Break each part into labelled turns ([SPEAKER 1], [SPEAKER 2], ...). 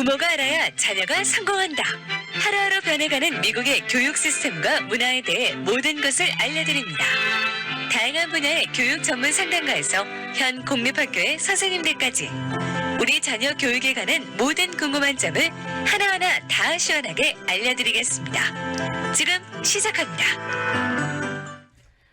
[SPEAKER 1] 부모가 알아야 자녀가 성공한다. 하루하루 변해가는 미국의 교육 시스템과 문화에 대해 모든 것을 알려드립니다. 다양한 분야의 교육 전문 상담가에서 현 공립학교의 선생님들까지 우리 자녀 교육에 관한 모든 궁금한 점을 하나하나 다 시원하게 알려드리겠습니다. 지금 시작합니다.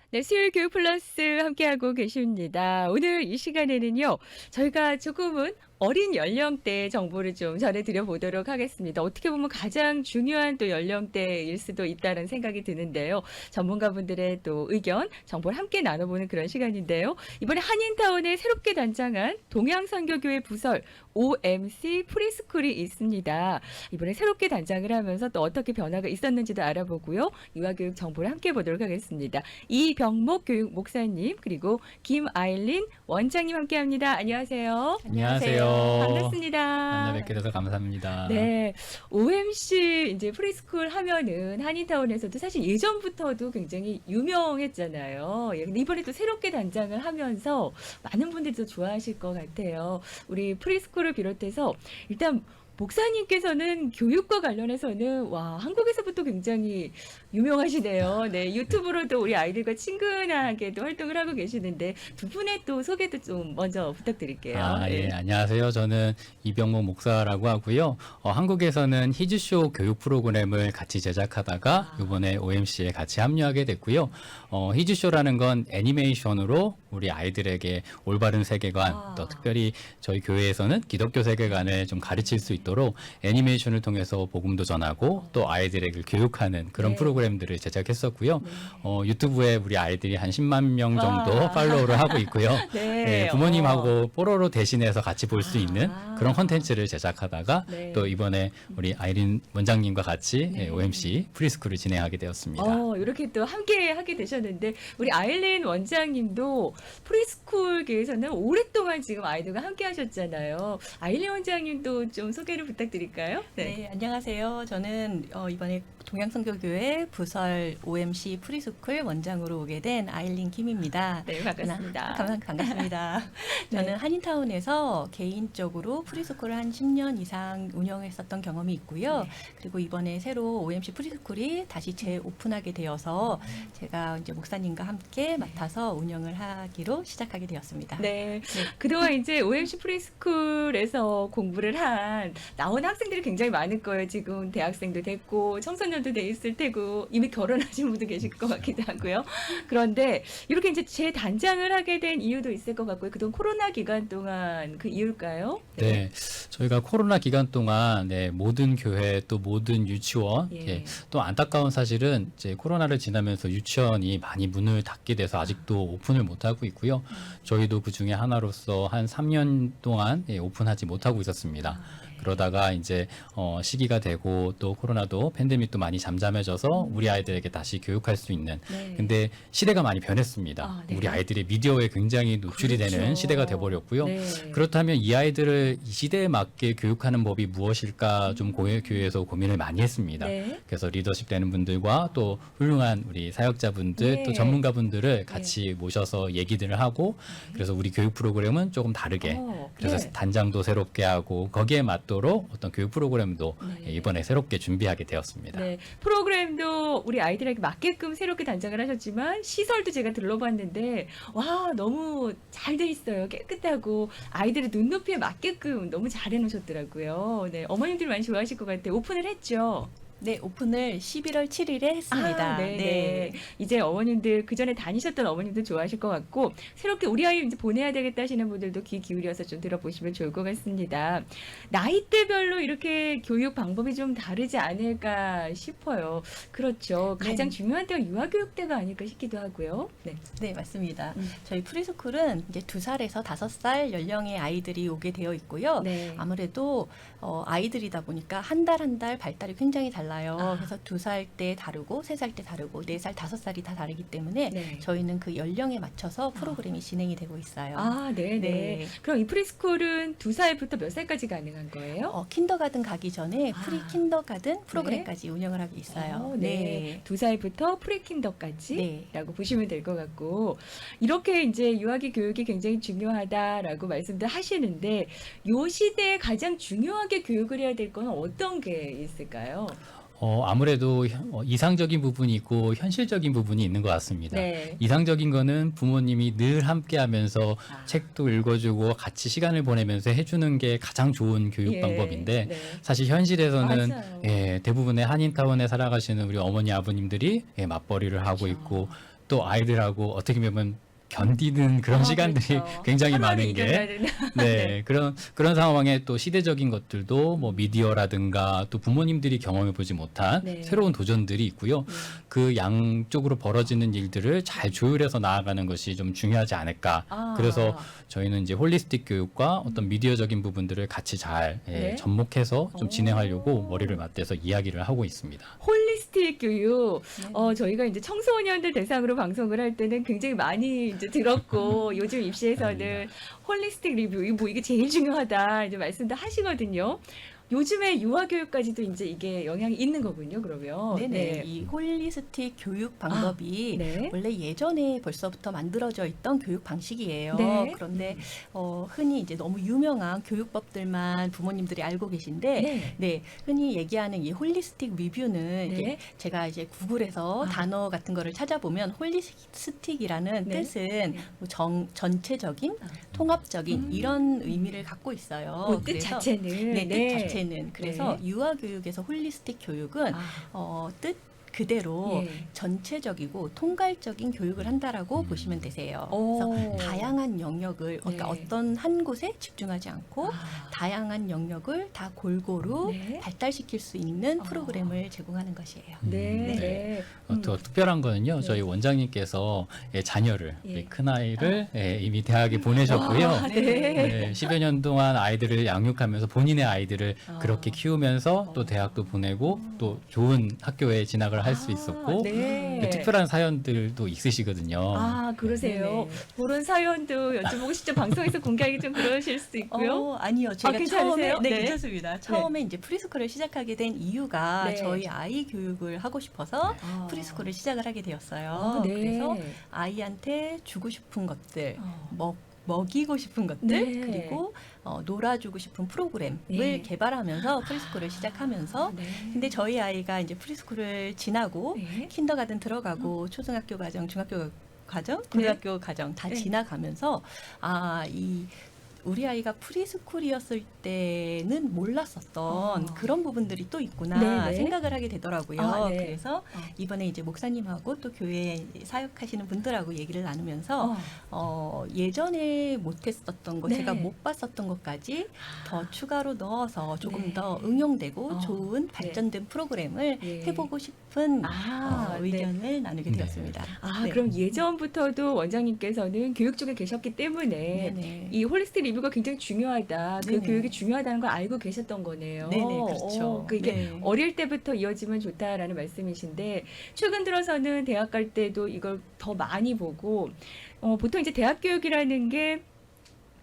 [SPEAKER 2] 네, 수요일 교육 플러스 함께하고 계십니다. 오늘 이 시간에는요, 저희가 조금은 어린 연령대 정보를 좀 전해드려 보도록 하겠습니다. 어떻게 보면 가장 중요한 또 연령대일 수도 있다는 생각이 드는데요. 전문가분들의 또 의견, 정보를 함께 나눠보는 그런 시간인데요. 이번에 한인타운에 새롭게 단장한 동양선교교회 부설 OMC 프리스쿨이 있습니다. 이번에 새롭게 단장을 하면서 또 어떻게 변화가 있었는지도 알아보고요. 유아교육 정보를 함께 보도록 하겠습니다. 이병목 교육 목사님 그리고 김아일린 원장님 함께합니다. 안녕하세요.
[SPEAKER 3] 안녕하세요.
[SPEAKER 2] 반갑습니다.
[SPEAKER 3] 만나 뵙게 돼서 감사합니다.
[SPEAKER 2] 네, OMC 이제 프리스쿨 하면은 한인타운에서도 사실 예전부터도 굉장히 유명했잖아요. 예, 근데 이번에 또 새롭게 단장을 하면서 많은 분들이 또 좋아하실 것 같아요. 우리 프리스쿨 을 비롯해서 일단 목사님께서는 교육과 관련해서는 와 한국에서부터 굉장히 유명하시네요. 네 유튜브로도 우리 아이들과 친근하게도 활동을 하고 계시는데 두 분의 또 소개도 좀 먼저 부탁드릴게요.
[SPEAKER 3] 아, 예,
[SPEAKER 2] 네.
[SPEAKER 3] 안녕하세요. 저는 이병목 목사라고 하고요. 어, 한국에서는 히즈쇼 교육 프로그램을 같이 제작하다가
[SPEAKER 2] 아.
[SPEAKER 3] 이번에 OMC에 같이 합류하게 됐고요. 어, 히즈쇼라는 건 애니메이션으로 우리 아이들에게 올바른 세계관,
[SPEAKER 2] 아.
[SPEAKER 3] 또 특별히 저희 교회에서는 기독교 세계관을 좀 가르칠 수 있도록 애니메이션을 통해서 복음도 전하고 또 아이들에게 교육하는 그런
[SPEAKER 2] 네.
[SPEAKER 3] 프로그램 들을 제작했었고요.
[SPEAKER 2] 네.
[SPEAKER 3] 어, 유튜브에 우리 아이들이 한 10만 명 정도
[SPEAKER 2] 와.
[SPEAKER 3] 팔로우를 하고 있고요.
[SPEAKER 2] 네,
[SPEAKER 3] 네,
[SPEAKER 2] 어.
[SPEAKER 3] 부모님하고 뽀로로 대신해서 같이 볼 수 있는
[SPEAKER 2] 아.
[SPEAKER 3] 그런 콘텐츠를 제작하다가
[SPEAKER 2] 네.
[SPEAKER 3] 또 이번에 우리 아이린 원장님과 같이
[SPEAKER 2] 네.
[SPEAKER 3] 예, OMC 프리스쿨을 진행하게 되었습니다.
[SPEAKER 2] 어, 이렇게 또 함께 하게 되셨는데 우리 아일린 원장님도 프리스쿨계에서는 오랫동안 지금 아이들과 함께 하셨잖아요. 아일린 원장님도 좀 소개를 부탁드릴까요?
[SPEAKER 4] 네. 안녕하세요. 저는 어, 이번에 동양성교교회 부설 OMC 프리스쿨 원장으로 오게 된 아일린 김입니다.
[SPEAKER 2] 네, 반갑습니다.
[SPEAKER 4] 감- 반갑습니다.
[SPEAKER 2] 네.
[SPEAKER 4] 저는 한인타운에서 개인적으로 프리스쿨을 한 10년 이상 운영했었던 경험이 있고요.
[SPEAKER 2] 네.
[SPEAKER 4] 그리고 이번에 새로 OMC 프리스쿨이 다시 재오픈하게 되어서 제가 이제 목사님과 함께 맡아서 운영을 하기로 시작하게 되었습니다.
[SPEAKER 2] 네. 그동안 이제 OMC 프리스쿨에서 공부를 한 나온 학생들이 굉장히 많을 거예요. 지금 대학생도 됐고 청소년도 돼 있을 테고 이미 결혼하신 분도 계실 것 같기도 하고요. 그런데 이렇게 이제 재단장을 하게 된 이유도 있을 것 같고요. 그동안 코로나 기간 동안 그 이유일까요?
[SPEAKER 3] 네, 저희가 코로나 기간 동안 네, 모든 교회 또 모든 유치원
[SPEAKER 2] 예.
[SPEAKER 3] 예, 또 안타까운 사실은 이제 코로나를 지나면서 유치원이 많이 문을 닫게 돼서 아직도 오픈을 못 하고 있고요. 저희도 그 중에 하나로서 한 3년 동안 예, 오픈하지 못하고 있었습니다.
[SPEAKER 2] 아, 네.
[SPEAKER 3] 그러다가 이제 어, 시기가 되고 또 코로나도 팬데믹도 많이 잠잠해져서 우리 아이들에게 다시 교육할 수 있는
[SPEAKER 2] 네.
[SPEAKER 3] 근데 시대가 많이 변했습니다.
[SPEAKER 2] 아, 네.
[SPEAKER 3] 우리 아이들이 미디어에 굉장히 노출이
[SPEAKER 2] 그렇죠.
[SPEAKER 3] 되는 시대가 돼버렸고요.
[SPEAKER 2] 네.
[SPEAKER 3] 그렇다면 이 아이들을 이 시대에 맞게 교육하는 법이 무엇일까 좀 고해, 교회에서 고민을 많이 했습니다.
[SPEAKER 2] 네.
[SPEAKER 3] 그래서 리더십 되는 분들과 또 훌륭한 우리 사역자분들
[SPEAKER 2] 네.
[SPEAKER 3] 또 전문가분들을 같이 모셔서 얘기들을 하고 그래서 우리 교육 프로그램은 조금 다르게
[SPEAKER 2] 어,
[SPEAKER 3] 그래서
[SPEAKER 2] 네.
[SPEAKER 3] 단장도 새롭게 하고 거기에 맞도 록 어떤 교육 프로그램도
[SPEAKER 2] 네.
[SPEAKER 3] 이번에 새롭게 준비하게 되었습니다.
[SPEAKER 2] 네, 프로그램도 우리 아이들에게 맞게끔 새롭게 단장을 하셨지만 시설도 제가 들러봤는데 와 너무 잘 돼 있어요 깨끗하고 아이들의 눈높이에 맞게끔 너무 잘 해놓으셨더라고요. 네, 어머님들 많이 좋아하실 것 같아요. 오픈을 했죠.
[SPEAKER 4] 네, 오픈을 11월 7일에 했습니다.
[SPEAKER 2] 아, 네, 네. 이제 어머님들 그 전에 다니셨던 어머님들 좋아하실 것 같고 새롭게 우리 아이 이제 보내야 되겠다 하시는 분들도 귀 기울여서 좀 들어보시면 좋을 것 같습니다. 나이대별로 이렇게 교육 방법이 좀 다르지 않을까 싶어요. 그렇죠.
[SPEAKER 4] 네.
[SPEAKER 2] 가장 중요한 때가 유아 교육 때가 아닐까 싶기도 하고요. 네.
[SPEAKER 4] 네, 맞습니다.
[SPEAKER 2] 음.
[SPEAKER 4] 저희 프리스쿨은 이제 두 살에서 다섯 살 연령의 아이들이 오게 되어 있고요.
[SPEAKER 2] 네.
[SPEAKER 4] 아무래도 어, 아이들이다 보니까 한 달 한 달 발달이 굉장히 달라요. 달라요.
[SPEAKER 2] 아.
[SPEAKER 4] 그래서 두 살 때 다르고 세 살 때 다르고 네 살 다섯 살이 다 다르기 때문에
[SPEAKER 2] 네.
[SPEAKER 4] 저희는 그 연령에 맞춰서 프로그램이 진행이 되고 있어요.
[SPEAKER 2] 아, 네, 네.
[SPEAKER 4] 네.
[SPEAKER 2] 그럼 이 프리스쿨은 두 살부터 몇 살까지 가능한 거예요?
[SPEAKER 4] 어, 킨더가든 가기 전에
[SPEAKER 2] 아.
[SPEAKER 4] 프리 킨더가든 프로그램까지 운영을 하고 있어요.
[SPEAKER 2] 어, 네. 두 살부터 프리 킨더까지
[SPEAKER 4] 네.
[SPEAKER 2] 라고 보시면 될 것 같고 이렇게 이제 유아기 교육이 굉장히 중요하다라고 말씀들 하시는데 요 시대에 가장 중요하게 교육을 해야 될 거는 어떤 게 있을까요?
[SPEAKER 3] 어, 아무래도 현- 어, 이상적인 부분이 있고 현실적인 부분이 있는 것 같습니다.
[SPEAKER 2] 네.
[SPEAKER 3] 이상적인 거는 부모님이 늘 함께 하면서
[SPEAKER 2] 아.
[SPEAKER 3] 책도 읽어주고 같이 시간을 보내면서 해주는 게 가장 좋은 교육
[SPEAKER 2] 예,
[SPEAKER 3] 방법인데
[SPEAKER 2] 네.
[SPEAKER 3] 사실 현실에서는
[SPEAKER 2] 맞아요.
[SPEAKER 3] 예, 대부분의 한인타운에 살아가시는 우리 어머니 아버님들이 예, 맞벌이를 하고
[SPEAKER 2] 그렇죠.
[SPEAKER 3] 있고 또 아이들하고 어떻게 보면 견디는 그런
[SPEAKER 2] 아,
[SPEAKER 3] 시간들이
[SPEAKER 2] 그렇죠.
[SPEAKER 3] 굉장히 많은 게
[SPEAKER 2] 되는.
[SPEAKER 3] 네, 그런 그런 상황에 또 시대적인 것들도 뭐 미디어라든가 또 부모님들이 경험해 보지 못한
[SPEAKER 2] 네.
[SPEAKER 3] 새로운 도전들이 있고요. 그 양쪽으로 벌어지는 일들을 잘 조율해서 나아가는 것이 좀 중요하지 않을까.
[SPEAKER 2] 아.
[SPEAKER 3] 그래서 저희는 이제 홀리스틱 교육과 어떤 미디어적인 부분들을 같이 잘 예,
[SPEAKER 2] 네.
[SPEAKER 3] 접목해서 좀
[SPEAKER 2] 오.
[SPEAKER 3] 진행하려고 머리를 맞대서 이야기를 하고 있습니다.
[SPEAKER 2] 홀리스틱 교육
[SPEAKER 4] 네.
[SPEAKER 2] 어 저희가 이제 청소년들 대상으로 방송을 할 때는 굉장히 많이 이제 들었고 요즘 입시에서는 홀리스틱 리뷰 이뭐 이게 제일 중요하다 이제 말씀도 하시거든요. 요즘에 유아 교육까지도 이제 이게 영향이 있는 거군요. 그러면
[SPEAKER 4] 네네. 이 홀리스틱 교육 방법이
[SPEAKER 2] 네.
[SPEAKER 4] 원래 예전에 벌써부터 만들어져 있던 교육 방식이에요.
[SPEAKER 2] 네.
[SPEAKER 4] 그런데 어, 흔히 이제 너무 유명한 교육법들만 부모님들이 알고 계신데
[SPEAKER 2] 네.
[SPEAKER 4] 네, 흔히 얘기하는 이 홀리스틱 리뷰는
[SPEAKER 2] 네.
[SPEAKER 4] 제가 이제 구글에서
[SPEAKER 2] 아.
[SPEAKER 4] 단어 같은 거를 찾아보면 홀리스틱이라는
[SPEAKER 2] 네.
[SPEAKER 4] 뜻은
[SPEAKER 2] 네.
[SPEAKER 4] 뭐 정, 전체적인,
[SPEAKER 2] 아.
[SPEAKER 4] 통합적인
[SPEAKER 2] 음.
[SPEAKER 4] 이런 의미를 갖고 있어요.
[SPEAKER 2] 그 뜻 자체는
[SPEAKER 4] 네, 뜻 자체 는 그래서
[SPEAKER 2] 네.
[SPEAKER 4] 유아 교육에서 홀리스틱 교육은
[SPEAKER 2] 아,
[SPEAKER 4] 어, 뜻 그대로
[SPEAKER 2] 예.
[SPEAKER 4] 전체적이고 통괄적인 교육을 한다라고
[SPEAKER 3] 음.
[SPEAKER 4] 보시면 되세요.
[SPEAKER 2] 오.
[SPEAKER 4] 그래서 다양한 영역을 그러니까
[SPEAKER 2] 네.
[SPEAKER 4] 어떤 한 곳에 집중하지 않고
[SPEAKER 2] 아.
[SPEAKER 4] 다양한 영역을 다 골고루
[SPEAKER 2] 네.
[SPEAKER 4] 발달시킬 수 있는
[SPEAKER 2] 어.
[SPEAKER 4] 프로그램을 제공하는 것이에요.
[SPEAKER 2] 네.
[SPEAKER 3] 음,
[SPEAKER 2] 네.
[SPEAKER 3] 어, 더 특별한 거는요.
[SPEAKER 2] 네.
[SPEAKER 3] 저희 원장님께서 예, 자녀를
[SPEAKER 2] 예.
[SPEAKER 3] 큰 아이를 예, 이미 대학에 보내셨고요.
[SPEAKER 2] 아, 네.
[SPEAKER 3] 네, 10여 년 동안 아이들을 양육하면서 본인의 아이들을
[SPEAKER 2] 아.
[SPEAKER 3] 그렇게 키우면서
[SPEAKER 2] 어.
[SPEAKER 3] 또 대학도 보내고 또 좋은 학교에 진학을 할수
[SPEAKER 2] 아,
[SPEAKER 3] 있었고
[SPEAKER 2] 네.
[SPEAKER 3] 그 특별한 사연들도 있으시거든요.
[SPEAKER 2] 아, 그러세요. 그런 사연도 여쭤보고 싶죠. 방송에서 공개하기 좀 그러실 수도 있고요.
[SPEAKER 4] 어, 아니요. 제가
[SPEAKER 2] 괜찮으세요?
[SPEAKER 4] 처음에 네,
[SPEAKER 2] 네.
[SPEAKER 4] 괜찮습니다. 처음에 이제 프리스쿨을 시작하게 된 이유가
[SPEAKER 2] 네.
[SPEAKER 4] 저희 아이 교육을 하고 싶어서
[SPEAKER 2] 아.
[SPEAKER 4] 프리스쿨을 시작을 하게 되었어요.
[SPEAKER 2] 아, 네.
[SPEAKER 4] 그래서 아이한테 주고 싶은 것들,
[SPEAKER 2] 어.
[SPEAKER 4] 먹 먹이고 싶은 것들
[SPEAKER 2] 네.
[SPEAKER 4] 그리고 어, 놀아주고 싶은 프로그램을
[SPEAKER 2] 네.
[SPEAKER 4] 개발하면서 프리스쿨을 시작하면서
[SPEAKER 2] 아, 네.
[SPEAKER 4] 근데 저희 아이가 이제 프리스쿨을 지나고
[SPEAKER 2] 네.
[SPEAKER 4] 킨더가든 들어가고 초등학교 과정, 중학교 과정, 고등학교 과정 다
[SPEAKER 2] 네.
[SPEAKER 4] 지나가면서 아 이 우리 아이가 프리스쿨이었을 때는 몰랐었던
[SPEAKER 2] 어.
[SPEAKER 4] 그런 부분들이 또 있구나
[SPEAKER 2] 네, 네.
[SPEAKER 4] 생각을 하게 되더라고요.
[SPEAKER 2] 아, 네.
[SPEAKER 4] 그래서 이번에 이제 목사님하고 또 교회에 사역하시는 분들하고 얘기를 나누면서
[SPEAKER 2] 어.
[SPEAKER 4] 어, 예전에 못했었던 것,
[SPEAKER 2] 네.
[SPEAKER 4] 제가 못 봤었던 것까지 더 추가로 넣어서 조금
[SPEAKER 2] 네.
[SPEAKER 4] 더 응용되고
[SPEAKER 2] 어.
[SPEAKER 4] 좋은 발전된 프로그램을
[SPEAKER 2] 네.
[SPEAKER 4] 해보고 싶은
[SPEAKER 2] 아,
[SPEAKER 4] 어,
[SPEAKER 2] 네.
[SPEAKER 4] 의견을 나누게
[SPEAKER 3] 네.
[SPEAKER 4] 되었습니다.
[SPEAKER 2] 아,
[SPEAKER 4] 네.
[SPEAKER 2] 그럼 예전부터도 원장님께서는 교육 쪽에 계셨기 때문에
[SPEAKER 4] 네네.
[SPEAKER 2] 이 홀리스틱 리뷰가 굉장히 중요하다. 그
[SPEAKER 4] 네네.
[SPEAKER 2] 교육이 중요하다는 걸 알고 계셨던 거네요.
[SPEAKER 4] 네네, 그렇죠.
[SPEAKER 2] 어, 그게
[SPEAKER 4] 네.
[SPEAKER 2] 어릴 때부터 이어지면 좋다라는 말씀이신데 최근 들어서는 대학 갈 때도 이걸 더 많이 보고 어, 보통 이제 대학 교육이라는 게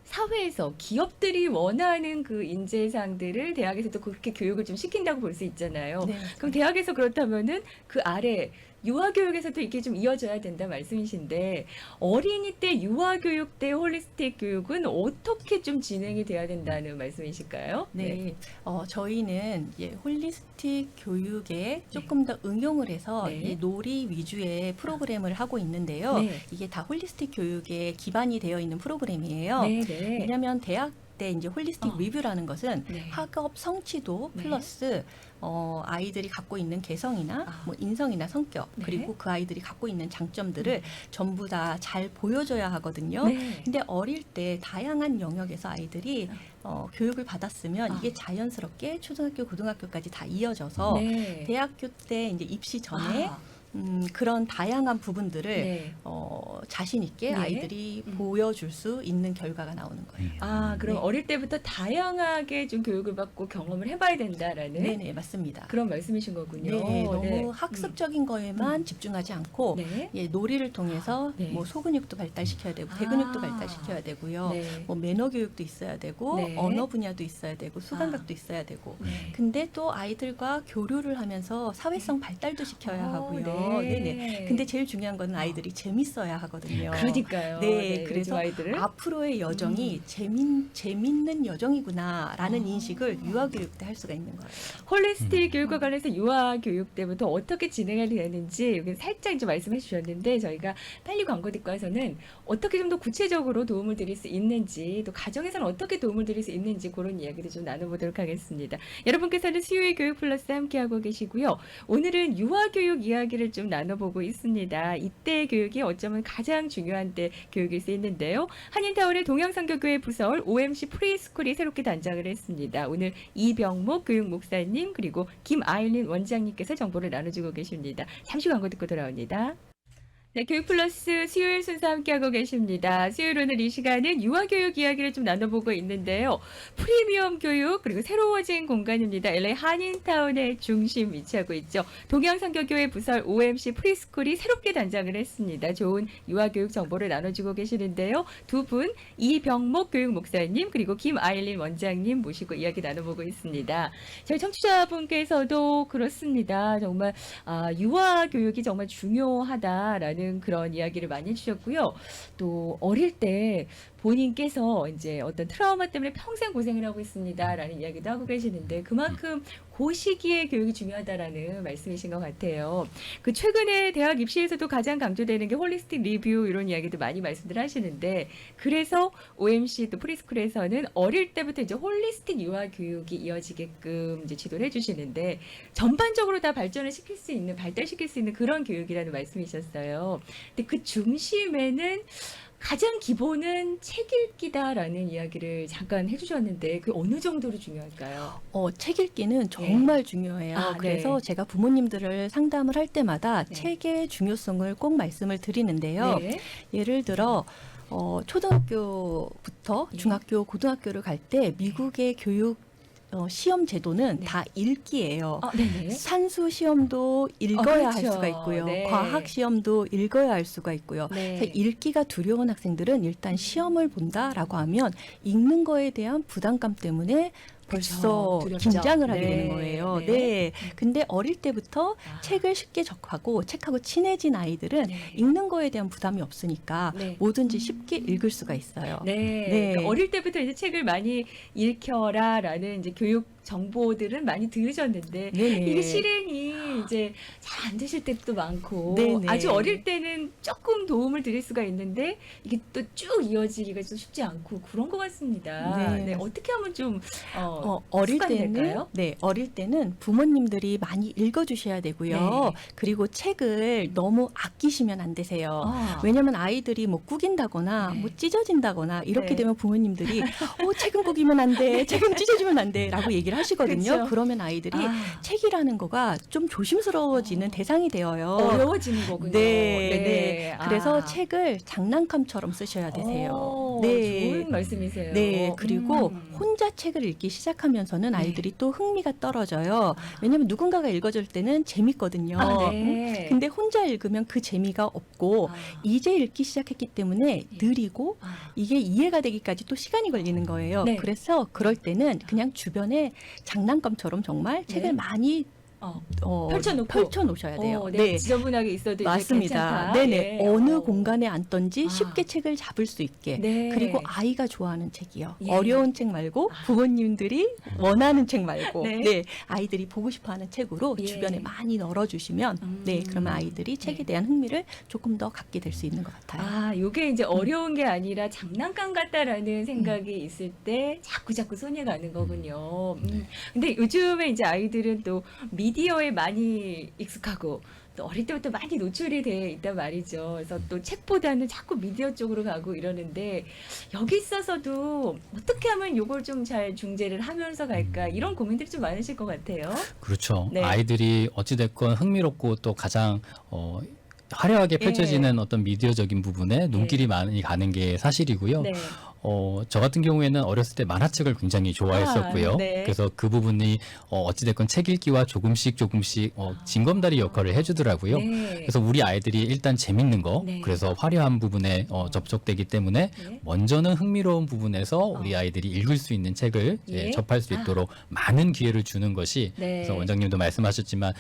[SPEAKER 2] 사회에서 기업들이 원하는 그 인재상들을 대학에서도 그렇게 교육을 좀 시킨다고 볼 수 있잖아요.
[SPEAKER 4] 네.
[SPEAKER 2] 그럼 대학에서 그렇다면은 그 아래 유아교육에서도 이게 좀 이어져야 된다 말씀이신데 어린이 때 유아교육 때 홀리스틱 교육은 어떻게 좀 진행이 돼야 된다는 말씀이실까요?
[SPEAKER 4] 네, 어, 저희는 이제 홀리스틱 교육에 조금 더 응용을 해서
[SPEAKER 2] 네.
[SPEAKER 4] 이 놀이 위주의 프로그램을 하고 있는데요.
[SPEAKER 2] 네.
[SPEAKER 4] 이게 다 홀리스틱 교육에 기반이 되어 있는 프로그램이에요.
[SPEAKER 2] 네, 네.
[SPEAKER 4] 왜냐하면 대학 때 이제 홀리스틱
[SPEAKER 2] 어.
[SPEAKER 4] 리뷰라는 것은
[SPEAKER 2] 네.
[SPEAKER 4] 학업 성취도
[SPEAKER 2] 네.
[SPEAKER 4] 플러스 어, 아이들이 갖고 있는 개성이나
[SPEAKER 2] 아.
[SPEAKER 4] 뭐 인성이나 성격
[SPEAKER 2] 네.
[SPEAKER 4] 그리고 그 아이들이 갖고 있는 장점들을 전부 다 잘 보여줘야 하거든요.
[SPEAKER 2] 네.
[SPEAKER 4] 근데 어릴 때 다양한 영역에서 아이들이 어, 교육을 받았으면
[SPEAKER 2] 아.
[SPEAKER 4] 이게 자연스럽게 초등학교, 고등학교까지 다 이어져서
[SPEAKER 2] 네.
[SPEAKER 4] 대학교 때 이제 입시 전에
[SPEAKER 2] 아,
[SPEAKER 4] 음, 그런 다양한 부분들을
[SPEAKER 2] 네.
[SPEAKER 4] 어, 자신 있게
[SPEAKER 2] 네.
[SPEAKER 4] 아이들이
[SPEAKER 2] 음.
[SPEAKER 4] 보여줄 수 있는 결과가 나오는 거예요.
[SPEAKER 2] 아, 그럼
[SPEAKER 4] 네.
[SPEAKER 2] 어릴 때부터 다양하게 좀 교육을 받고 경험을 해봐야 된다라는
[SPEAKER 4] 네, 네, 맞습니다.
[SPEAKER 2] 그런 말씀이신 거군요.
[SPEAKER 4] 네, 너무
[SPEAKER 2] 네.
[SPEAKER 4] 학습적인 거에만 집중하지 않고
[SPEAKER 2] 네.
[SPEAKER 4] 예, 놀이를 통해서
[SPEAKER 2] 네.
[SPEAKER 4] 뭐 소근육도 발달시켜야 되고 대근육도
[SPEAKER 2] 아.
[SPEAKER 4] 발달시켜야 되고요.
[SPEAKER 2] 네.
[SPEAKER 4] 뭐 매너 교육도 있어야 되고
[SPEAKER 2] 네.
[SPEAKER 4] 언어 분야도 있어야 되고 수감각도 있어야 되고
[SPEAKER 2] 네.
[SPEAKER 4] 근데 또 아이들과 교류를 하면서 사회성 발달도 시켜야
[SPEAKER 2] 어,
[SPEAKER 4] 하고요.
[SPEAKER 2] 네.
[SPEAKER 4] 네 네. 근데 제일 중요한 거는 아이들이 재밌어야 하거든요.
[SPEAKER 2] 그러니까요.
[SPEAKER 4] 네,
[SPEAKER 2] 요즘
[SPEAKER 4] 그래서
[SPEAKER 2] 아이들은
[SPEAKER 4] 앞으로의 여정이 재민 재밌는 여정이구나라는
[SPEAKER 2] 어.
[SPEAKER 4] 인식을 유아 교육 때 할 수가 있는 거예요.
[SPEAKER 2] 홀리스틱 교육과 관련해서 유아 교육 때부터 어떻게 진행이 되는지 여기 살짝 이제 말씀해 주셨는데 저희가 빨리 광고 듣고 와서는 어떻게 좀 더 구체적으로 도움을 드릴 수 있는지 또 가정에서는 어떻게 도움을 드릴 수 있는지 그런 이야기를 좀 나눠보도록 하겠습니다. 여러분께서는 수요일 교육 플러스 함께하고 계시고요. 오늘은 유아 교육 이야기를 좀 나눠보고 있습니다. 이때 교육이 어쩌면 가장 중요한 때 교육일 수 있는데요. 한인타운의 동양선교교회 부서울 OMC 프리스쿨이 새롭게 단장을 했습니다. 오늘 이병목 교육 목사님 그리고 김아일린 원장님께서 정보를 나눠주고 계십니다. 잠시 광고 듣고 돌아옵니다. 네, 교육 플러스 수요일 순서 함께하고 계십니다. 수요일 오늘 이 시간은 유아교육 이야기를 좀 나눠보고 있는데요. 프리미엄 교육 그리고 새로워진 공간입니다. LA 한인타운의 중심 위치하고 있죠. 동양선교교회 부설 OMC 프리스쿨이 새롭게 단장을 했습니다. 좋은 유아교육 정보를 나눠주고 계시는데요. 두 분 이병목 교육 목사님 그리고 김아일린 원장님 모시고 이야기 나눠보고 있습니다. 저희 청취자분께서도 그렇습니다. 정말 아, 유아 교육이 정말 중요하다라는 그런 이야기를 많이 해주셨고요. 또 어릴 때 본인께서 이제 어떤 트라우마 때문에 평생 고생을 하고 있습니다라는 이야기도 하고 계시는데 그만큼 그 시기에 교육이 중요하다라는 말씀이신 것 같아요. 그 최근에 대학 입시에서도 가장 강조되는 게 홀리스틱 리뷰 이런 이야기도 많이 말씀들 하시는데 그래서 OMC 또 프리스쿨에서는 어릴 때부터 이제 홀리스틱 유아 교육이 이어지게끔 이제 지도를 해주시는데 전반적으로 다 발전을 시킬 수 있는 발달시킬 수 있는 그런 교육이라는 말씀이셨어요. 근데 그 중심에는 가장 기본은 책 읽기다라는 이야기를 잠깐 해주셨는데 그 어느 정도로 중요할까요?
[SPEAKER 4] 어, 책 읽기는 정말 중요해요.
[SPEAKER 2] 아,
[SPEAKER 4] 그래서
[SPEAKER 2] 네.
[SPEAKER 4] 제가 부모님들을 상담을 할 때마다
[SPEAKER 2] 네.
[SPEAKER 4] 책의 중요성을 꼭 말씀을 드리는데요.
[SPEAKER 2] 네.
[SPEAKER 4] 예를 들어 어, 초등학교부터
[SPEAKER 2] 예.
[SPEAKER 4] 중학교, 고등학교를 갈 때 미국의 교육 어, 시험 제도는
[SPEAKER 2] 네.
[SPEAKER 4] 다 읽기예요.
[SPEAKER 2] 아.
[SPEAKER 4] 산수 시험도 읽어야 할
[SPEAKER 2] 그렇죠.
[SPEAKER 4] 수가 있고요.
[SPEAKER 2] 네.
[SPEAKER 4] 과학 시험도 읽어야 할 수가 있고요.
[SPEAKER 2] 네.
[SPEAKER 4] 그래서 읽기가 두려운 학생들은 일단 시험을 본다라고 하면 읽는 거에 대한 부담감 때문에 벌써
[SPEAKER 2] 두렵죠.
[SPEAKER 4] 긴장을 하게
[SPEAKER 2] 네.
[SPEAKER 4] 되는 거예요.
[SPEAKER 2] 네.
[SPEAKER 4] 네. 근데 어릴 때부터
[SPEAKER 2] 아.
[SPEAKER 4] 책을 쉽게 접하고 책하고 친해진 아이들은
[SPEAKER 2] 네.
[SPEAKER 4] 읽는 거에 대한 부담이 없으니까
[SPEAKER 2] 네.
[SPEAKER 4] 뭐든지 쉽게 읽을 수가 있어요.
[SPEAKER 2] 네.
[SPEAKER 4] 네.
[SPEAKER 2] 그러니까 어릴 때부터 이제 책을 많이 읽혀라라는 이제 교육 정보들은 많이 들으셨는데
[SPEAKER 4] 네네.
[SPEAKER 2] 이게 실행이 이제 잘 안 되실 때도 많고
[SPEAKER 4] 네네.
[SPEAKER 2] 아주 어릴 때는 조금 도움을 드릴 수가 있는데 이게 또 쭉 이어지기가 좀 쉽지 않고 그런 것 같습니다.
[SPEAKER 4] 네.
[SPEAKER 2] 네, 어떻게 하면 좀 어,
[SPEAKER 4] 어,
[SPEAKER 2] 습관이
[SPEAKER 4] 때는
[SPEAKER 2] 될까요?
[SPEAKER 4] 네 어릴 때는 부모님들이 많이 읽어주셔야 되고요.
[SPEAKER 2] 네.
[SPEAKER 4] 그리고 책을 너무 아끼시면 안 되세요.
[SPEAKER 2] 아,
[SPEAKER 4] 왜냐하면 아이들이 뭐 구긴다거나
[SPEAKER 2] 네.
[SPEAKER 4] 뭐 찢어진다거나 이렇게
[SPEAKER 2] 네.
[SPEAKER 4] 되면 부모님들이 어 책은 구기면 안 돼, 책은 찢어지면 안 돼라고 얘기를 하시거든요.
[SPEAKER 2] 그쵸.
[SPEAKER 4] 그러면 아이들이
[SPEAKER 2] 아,
[SPEAKER 4] 책이라는 거가 좀 조심스러워지는
[SPEAKER 2] 어.
[SPEAKER 4] 대상이 되어요.
[SPEAKER 2] 어려워지는 거군요.
[SPEAKER 4] 네.
[SPEAKER 2] 네네.
[SPEAKER 4] 그래서
[SPEAKER 2] 아.
[SPEAKER 4] 책을 장난감처럼 쓰셔야 되세요.
[SPEAKER 2] 오,
[SPEAKER 4] 네.
[SPEAKER 2] 좋은 말씀이세요.
[SPEAKER 4] 네, 그리고
[SPEAKER 2] 음.
[SPEAKER 4] 혼자 책을 읽기 시작하면서는
[SPEAKER 2] 네.
[SPEAKER 4] 아이들이 또 흥미가 떨어져요. 왜냐하면 누군가가 읽어줄 때는 재밌거든요.
[SPEAKER 2] 아, 네.
[SPEAKER 4] 근데 혼자 읽으면 그 재미가 없고
[SPEAKER 2] 아,
[SPEAKER 4] 이제 읽기 시작했기 때문에
[SPEAKER 2] 예.
[SPEAKER 4] 느리고
[SPEAKER 2] 아.
[SPEAKER 4] 이게 이해가 되기까지 또 시간이 걸리는 거예요.
[SPEAKER 2] 네.
[SPEAKER 4] 그래서 그럴 때는 그냥 주변에 장난감처럼 정말
[SPEAKER 2] 네.
[SPEAKER 4] 책을 많이
[SPEAKER 2] 어,
[SPEAKER 4] 어,
[SPEAKER 2] 펼쳐놓고.
[SPEAKER 4] 펼쳐 놓으셔야 돼요.
[SPEAKER 2] 어, 네. 지저분하게 있어도
[SPEAKER 4] 맞습니다.
[SPEAKER 2] 괜찮다.
[SPEAKER 4] 네네.
[SPEAKER 2] 예.
[SPEAKER 4] 어느
[SPEAKER 2] 어.
[SPEAKER 4] 공간에 앉던지
[SPEAKER 2] 아.
[SPEAKER 4] 쉽게 책을 잡을 수 있게.
[SPEAKER 2] 네.
[SPEAKER 4] 그리고 아이가 좋아하는 책이요.
[SPEAKER 2] 예.
[SPEAKER 4] 어려운 책 말고
[SPEAKER 2] 아.
[SPEAKER 4] 부모님들이 원하는 책 말고
[SPEAKER 2] 네.
[SPEAKER 4] 네. 아이들이 보고 싶어하는 책으로
[SPEAKER 2] 예.
[SPEAKER 4] 주변에 많이 널어주시면
[SPEAKER 2] 음.
[SPEAKER 4] 네 그러면 아이들이 책에
[SPEAKER 2] 네.
[SPEAKER 4] 대한 흥미를 조금 더 갖게 될 수 있는 것 같아요.
[SPEAKER 2] 아, 요게 이제 어려운 게 아니라 장난감 같다라는 생각이 있을 때 자꾸 자꾸 손이 가는 거군요. 음. 근데 요즘에 이제 아이들은 또 미디어에 많이 익숙하고 또 어릴 때부터 많이 노출이 돼 있단 말이죠. 그래서 또 책보다는 자꾸 미디어 쪽으로 가고 이러는데 여기 있어서도 어떻게 하면 요걸 좀 잘 중재를 하면서 갈까 이런 고민들이 좀 많으실 것 같아요.
[SPEAKER 3] 그렇죠.
[SPEAKER 2] 네.
[SPEAKER 3] 아이들이 어찌됐건 흥미롭고 또 가장 어, 화려하게
[SPEAKER 2] 예.
[SPEAKER 3] 펼쳐지는 어떤 미디어적인 부분에 눈길이 많이 가는 게 사실이고요.
[SPEAKER 2] 네.
[SPEAKER 3] 어, 저 같은 경우에는 어렸을 때 만화책을 굉장히 좋아했었고요.
[SPEAKER 2] 아, 네.
[SPEAKER 3] 그래서 그 부분이 어, 어찌됐건 책 읽기와 조금씩 조금씩 어, 징검다리 역할을 해주더라고요.
[SPEAKER 2] 네.
[SPEAKER 3] 그래서 우리 아이들이 일단 재밌는 거,
[SPEAKER 2] 네.
[SPEAKER 3] 그래서 화려한 부분에 어, 접촉되기 때문에
[SPEAKER 2] 네.
[SPEAKER 3] 먼저는 흥미로운 부분에서 우리 아이들이 읽을 수 있는 책을 이제
[SPEAKER 2] 예.
[SPEAKER 3] 접할 수 있도록 많은 기회를 주는 것이
[SPEAKER 2] 네.
[SPEAKER 3] 그래서 원장님도 말씀하셨지만